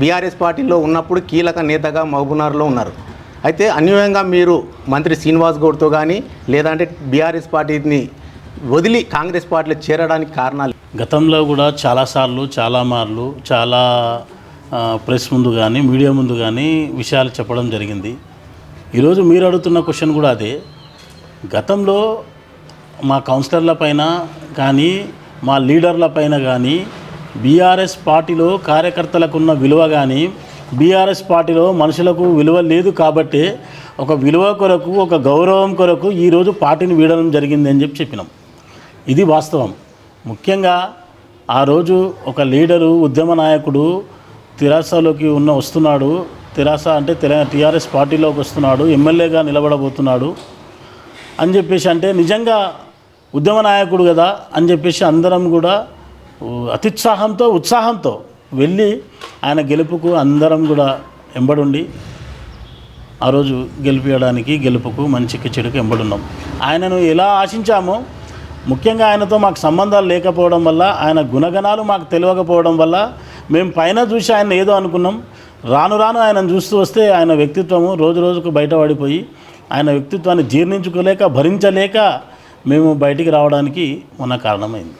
BRS పార్టీలో ఉన్నప్పుడు కీలక నేతగా మహబూబ్నగర్లో ఉన్నారు. అయితే అన్యూయంగా మీరు మంత్రి శ్రీనివాస్ గౌడ్తో కానీ లేదంటే బీఆర్ఎస్ పార్టీని వదిలి కాంగ్రెస్ పార్టీలో చేరడానికి కారణాలు గతంలో కూడా చాలాసార్లు చాలా మార్లు చాలా ప్రెస్ ముందు కానీ మీడియా ముందు కానీ విషయాలు చెప్పడం జరిగింది. ఈరోజు మీరు అడుగుతున్న క్వశ్చన్ కూడా అదే. గతంలో మా కౌన్సిలర్ల పైన కానీ మా లీడర్ల పైన కానీ బీఆర్ఎస్ పార్టీలో కార్యకర్తలకు ఉన్న విలువ కానీ బీఆర్ఎస్ పార్టీలో మనుషులకు విలువ లేదు కాబట్టి ఒక విలువ కొరకు ఒక గౌరవం కొరకు ఈరోజు పార్టీని వీడడం జరిగింది అని చెప్పి చెప్పినాం. ఇది వాస్తవం. ముఖ్యంగా ఆ రోజు ఒక లీడరు ఉద్యమ నాయకుడు తెరాసలోకి ఉన్న వస్తున్నాడు. తెరాస అంటే తెలంగాణ టీఆర్ఎస్ పార్టీలోకి వస్తున్నాడు ఎమ్మెల్యేగా నిలబడబోతున్నాడు అని చెప్పేసి అంటే నిజంగా ఉద్యమ నాయకుడు కదా అని చెప్పేసి అందరం కూడా అత్యుత్సాహంతో ఉత్సాహంతో వెళ్ళి ఆయన గెలుపుకు అందరం కూడా ఎంబడుండి ఆ రోజు గెలిపించడానికి గెలుపుకు మంచికి చెడుకు ఎంబడున్నాం. ఆయనను ఎలా ఆశించామో ముఖ్యంగా ఆయనతో మాకు సంబంధాలు లేకపోవడం వల్ల ఆయన గుణగణాలు మాకు తెలియకపోవడం వల్ల మేము పైన చూసి ఆయన ఏదో అనుకున్నాం. రాను రాను ఆయనను చూస్తూ వస్తే ఆయన వ్యక్తిత్వము రోజు రోజుకు బయటపడిపోయి ఆయన వ్యక్తిత్వాన్ని జీర్ణించుకోలేక భరించలేక మేము బయటికి రావడానికి మొన్న కారణమైంది.